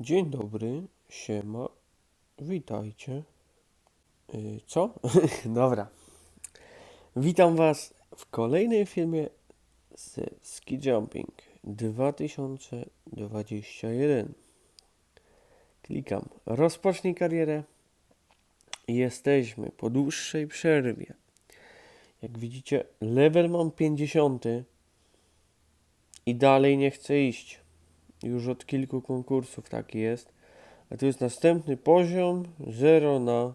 Dzień dobry, siema, witajcie. Yy, co? Dobra. Witam Was w kolejnym filmie z Ski Jumping 2021. Klikam rozpocznij karierę. Jesteśmy po dłuższej przerwie. Jak widzicie, level mam 50 i dalej nie chcę iść. Już od kilku konkursów taki jest. A tu jest następny poziom 0 na,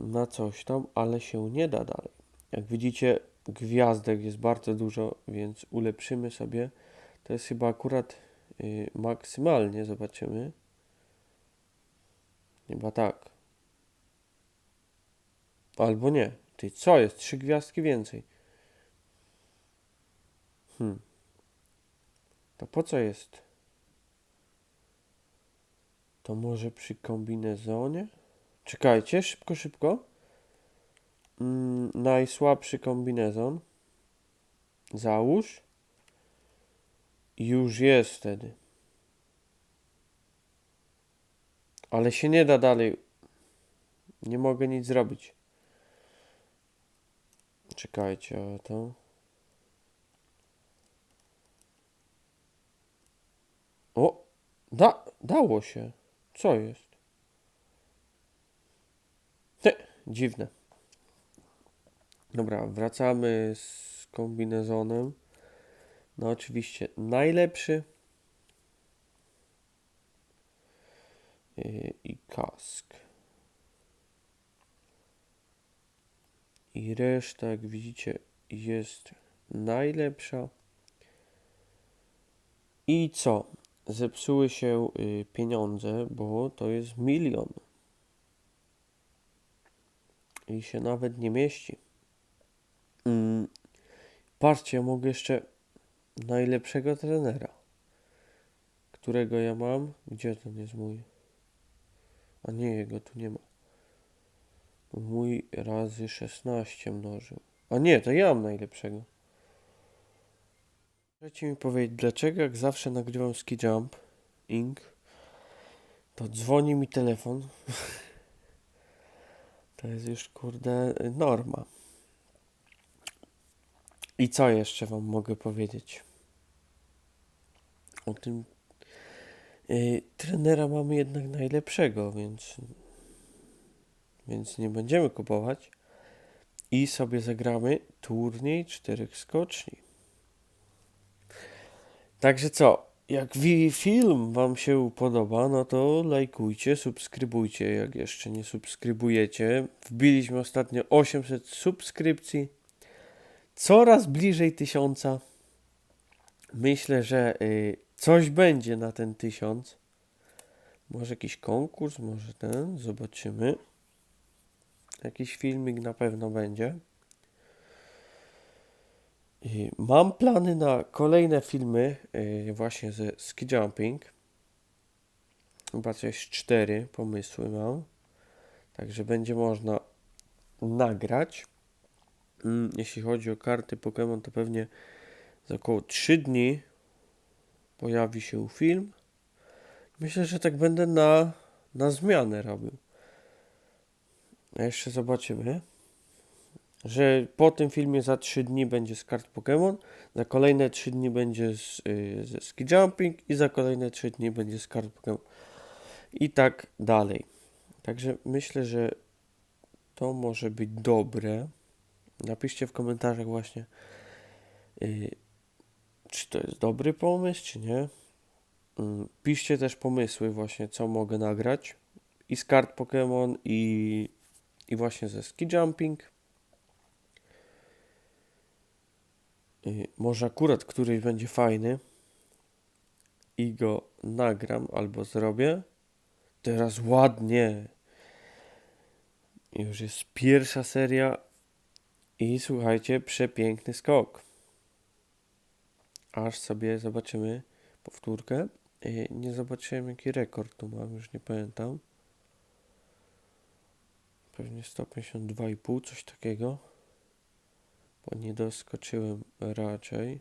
na coś tam, ale się nie da dalej. Jak widzicie, gwiazdek jest bardzo dużo, więc ulepszymy sobie. To jest chyba akurat y, maksymalnie, zobaczymy. Chyba tak. Albo nie. Ty, co jest? Trzy gwiazdki więcej. Hmm. To po co jest? To może przy kombinezonie? Czekajcie, szybko, szybko. Mm, najsłabszy kombinezon. Załóż. Już jest wtedy. Ale się nie da dalej. Nie mogę nic zrobić. Czekajcie, to. O, da, dało się. Co jest? Te, dziwne. Dobra, wracamy z kombinezonem. No oczywiście najlepszy. Yy, I kask. I reszta, jak widzicie, jest najlepsza. I co? Zepsuły się y, pieniądze, bo to jest milion. I się nawet nie mieści. Mm, patrzcie, ja mogę jeszcze najlepszego trenera. Którego ja mam? Gdzie ten jest mój? A nie, jego tu nie ma. Mój razy 16 mnożył. A nie, to ja mam najlepszego. Możecie mi powiedzieć, dlaczego jak zawsze nagrywam ski jump, ink, to dzwoni mi telefon. to jest już kurde norma. I co jeszcze wam mogę powiedzieć? O tym yy, trenera mamy jednak najlepszego, więc więc nie będziemy kupować i sobie zagramy turniej czterech skoczni. Także co, jak film Wam się podoba, no to lajkujcie, subskrybujcie, jak jeszcze nie subskrybujecie. Wbiliśmy ostatnio 800 subskrypcji, coraz bliżej tysiąca. Myślę, że y, coś będzie na ten tysiąc. Może jakiś konkurs, może ten, zobaczymy. Jakiś filmik na pewno będzie. Mam plany na kolejne filmy yy, właśnie ze ski jumping. Chyba coś cztery pomysły mam. Także będzie można nagrać. Mm, Jeśli chodzi o karty Pokémon, to pewnie za około 3 dni pojawi się film. Myślę, że tak będę na, na zmianę robił. Jeszcze zobaczymy, że po tym filmie za 3 dni będzie z kart Pokémon, za kolejne 3 dni będzie z, y, ze ski jumping i za kolejne 3 dni będzie z kart Pokémon. I tak dalej. Także myślę, że to może być dobre. Napiszcie w komentarzach właśnie, y, czy to jest dobry pomysł, czy nie. Mm, Piszcie też pomysły właśnie, co mogę nagrać. I z kart Pokémon, i i właśnie ze ski jumping. Może akurat któryś będzie fajny i go nagram albo zrobię. Teraz ładnie. Już jest pierwsza seria i słuchajcie, przepiękny skok. Aż sobie zobaczymy powtórkę. Y, Nie zobaczyłem jaki rekord tu mam, już nie pamiętam. Pewnie 152,5, coś takiego. Bo nie doskoczyłem raczej.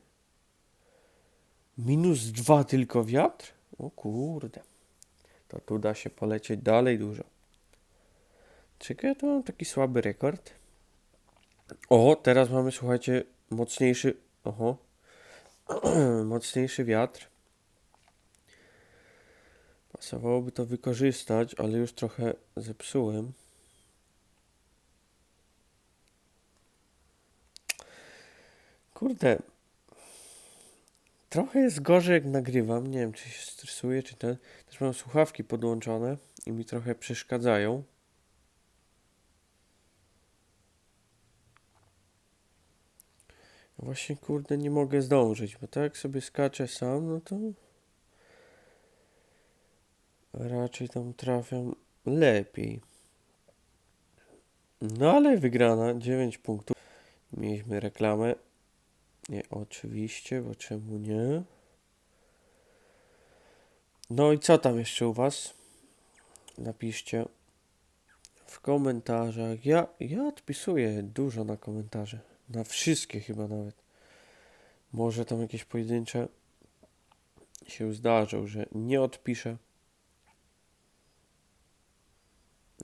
Minus 2 tylko wiatr? O kurde. To tu da się polecieć dalej dużo. Czekaj, tu mam taki słaby rekord. O, teraz mamy, słuchajcie, mocniejszy. Oho. mocniejszy wiatr. Pasowałoby to wykorzystać, ale już trochę zepsułem. Kurde. Trochę jest gorzej jak nagrywam. Nie wiem, czy się stresuję, czy ten. Też mam słuchawki podłączone i mi trochę przeszkadzają. Właśnie kurde nie mogę zdążyć, bo tak sobie skaczę sam, no to raczej tam trafiam lepiej. No ale wygrana 9 punktów. Mieliśmy reklamę. Nie, oczywiście, bo czemu nie? No i co tam jeszcze u Was? Napiszcie w komentarzach. Ja, ja odpisuję dużo na komentarze. Na wszystkie chyba nawet. Może tam jakieś pojedyncze się zdarzą, że nie odpiszę.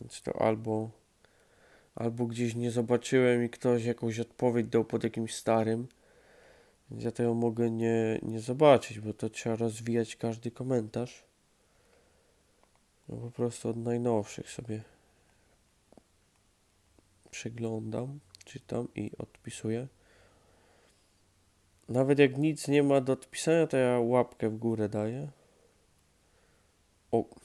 Więc to albo, albo gdzieś nie zobaczyłem i ktoś jakąś odpowiedź dał pod jakimś starym. Więc ja ją mogę nie, nie zobaczyć, bo to trzeba rozwijać każdy komentarz. No po prostu od najnowszych sobie przeglądam, czytam i odpisuję. Nawet jak nic nie ma do odpisania, to ja łapkę w górę daję. O.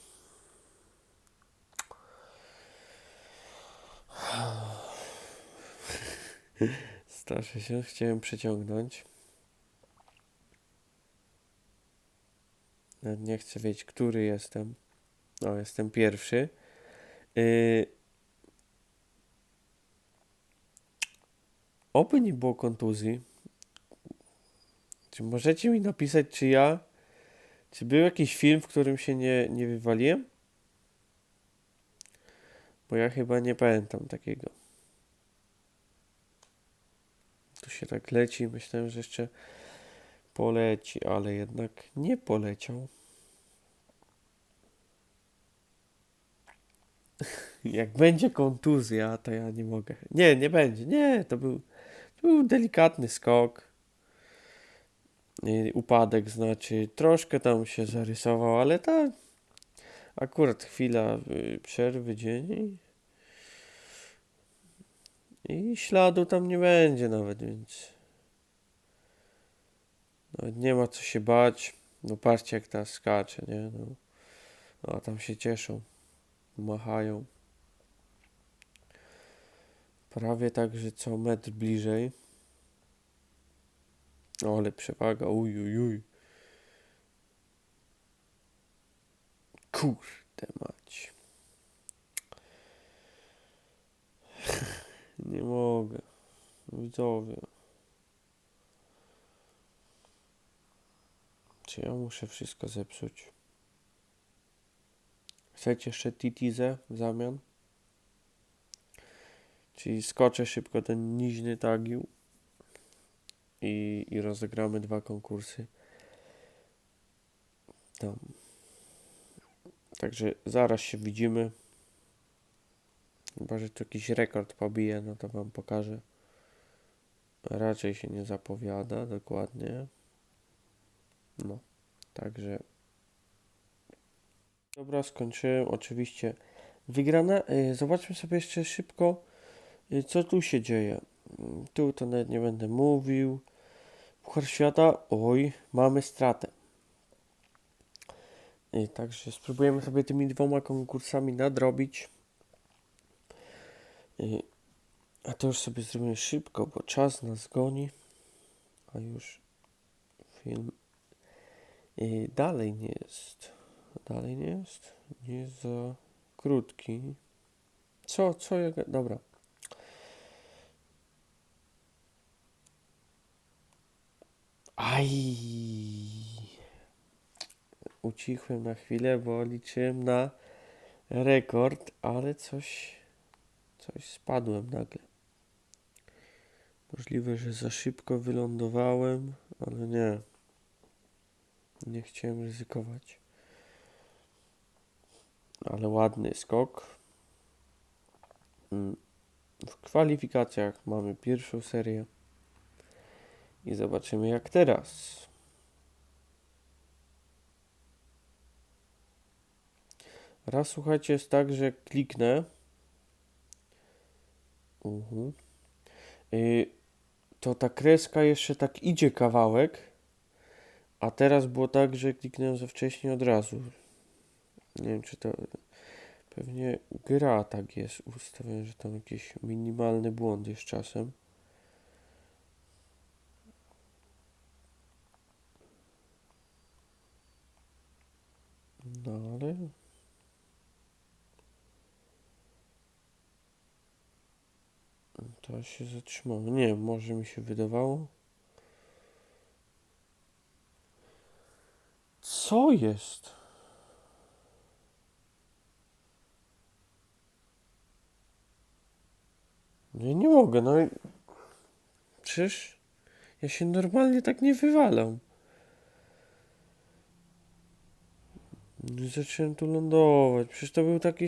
Starszę się, chciałem przeciągnąć. Nawet nie chcę wiedzieć, który jestem. O, jestem pierwszy. Yy... Oby nie było kontuzji. Czy możecie mi napisać, czy ja. Czy był jakiś film, w którym się nie, nie wywaliłem? Bo ja chyba nie pamiętam takiego. Tu się tak leci. Myślałem, że jeszcze poleci, ale jednak nie poleciał. Jak będzie kontuzja, to ja nie mogę. Nie, nie będzie. Nie, to był, to był delikatny skok. Upadek znaczy, troszkę tam się zarysował, ale ta akurat chwila y, przerwy dzień i śladu tam nie będzie nawet, więc nawet nie ma co się bać. No patrzcie jak ta skacze, nie? No, a tam się cieszą, machają. Prawie tak, że co metr bliżej. O, ale przewaga, uj, uj, uj. Kurde mać. Nie mogę. Widzowie. Czy ja muszę wszystko zepsuć? Chcecie jeszcze titizę w zamian? Czyli skoczę szybko ten niźny tagił i, i rozegramy dwa konkursy. Tam. Także zaraz się widzimy. Chyba, że tu jakiś rekord pobije, no to wam pokażę. Raczej się nie zapowiada dokładnie. No, także. Dobra, skończyłem. Oczywiście wygrana. Y, Zobaczmy sobie jeszcze szybko, y, co tu się dzieje. Mm, Tu to nawet nie będę mówił. Puchar świata, oj, mamy stratę. I także spróbujemy sobie tymi dwoma konkursami nadrobić. I, a to już sobie zrobimy szybko, bo czas nas goni. A już film i dalej nie jest. Dalej nie jest. Nie jest za krótki. Co, co ja. Dobra. Aj. Ucichłem na chwilę, bo liczyłem na rekord, ale coś, coś spadłem nagle. Możliwe, że za szybko wylądowałem, ale nie. Nie chciałem ryzykować. ale ładny skok. Mm, W kwalifikacjach mamy pierwszą serię i zobaczymy jak teraz. Raz słuchajcie, jest tak, że kliknę. Mhm. Y, to ta kreska jeszcze tak idzie kawałek, a teraz było tak, że kliknąłem za wcześnie od razu. Nie wiem, czy to pewnie gra tak jest ustawiona, że tam jakiś minimalny błąd jest czasem. No ale to się zatrzymało. Nie może mi się wydawało. Co jest? Ja nie mogę, no i... Przecież ja się normalnie tak nie wywalam. No zacząłem tu lądować. Przecież to był taki...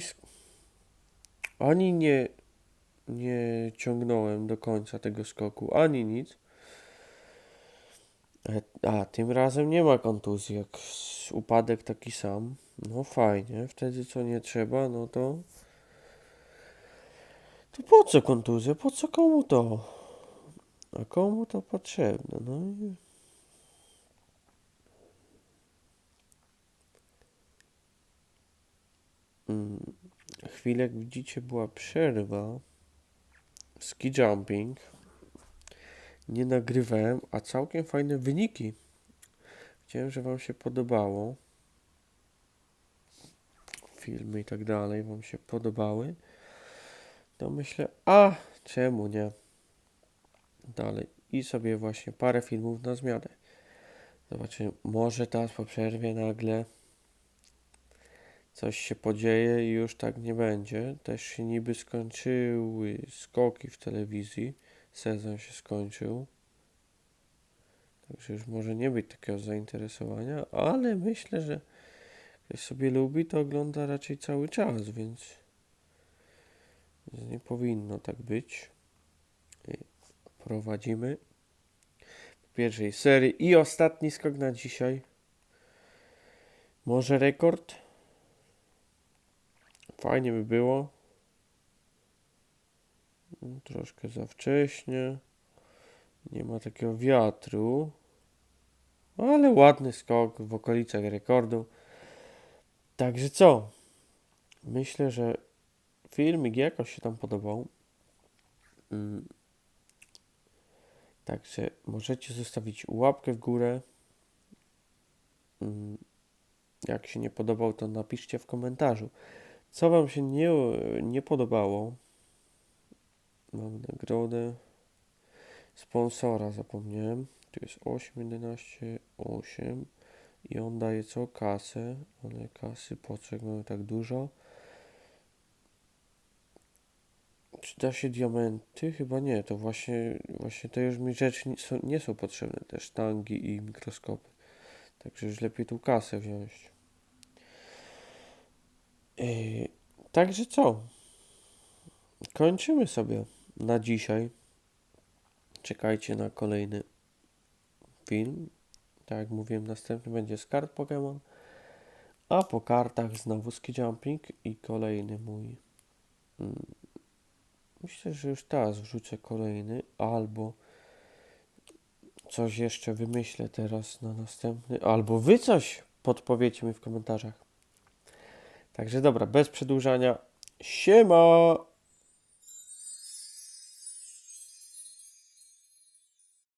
Ani nie... Nie ciągnąłem do końca tego skoku, ani nic. E, A, tym razem nie ma kontuzji, jak upadek taki sam. No fajnie, wtedy co nie trzeba, no to... To po co kontuzja? Po co komu to? A komu to potrzebne? No i... Mm, Chwilę, jak widzicie, była przerwa. Ski jumping. Nie nagrywałem, a całkiem fajne wyniki. Chciałem, że Wam się podobało. Filmy i tak dalej Wam się podobały. To myślę, a czemu nie? Dalej. I sobie właśnie parę filmów na zmianę. Zobaczymy, może teraz po przerwie nagle coś się podzieje i już tak nie będzie. Też się niby skończyły skoki w telewizji. Sezon się skończył. Także już może nie być takiego zainteresowania, ale myślę, że ktoś sobie lubi, to ogląda raczej cały czas, więc, więc nie powinno tak być. Prowadzimy w pierwszej serii i ostatni skok na dzisiaj. Może rekord? Fajnie by było. Troszkę za wcześnie. Nie ma takiego wiatru. Ale ładny skok w okolicach rekordu. Także co? Myślę, że filmik jakoś się tam podobał. Mm. Także możecie zostawić łapkę w górę. Mm. Jak się nie podobał, to napiszcie w komentarzu. Co Wam się nie, nie podobało? Mamy nagrodę. Sponsora zapomniałem. Tu jest 8, 11, 8. I on daje co? Kasę. Ale kasy po co, jak mamy tak dużo? Czy da się diamenty? Chyba nie. To właśnie, właśnie te już mi rzeczy nie są, nie są potrzebne. Te sztangi i mikroskopy. Także już lepiej tą kasę wziąć. Yy, także co? Kończymy sobie na dzisiaj. Czekajcie na kolejny film. Tak jak mówiłem, następny będzie z kart Pokémon. A po kartach znowu ski jumping i kolejny mój. mm, Myślę, że już teraz wrzucę kolejny albo coś jeszcze wymyślę teraz na następny, albo wy coś podpowiecie mi w komentarzach. Także dobra, bez przedłużania. Siema!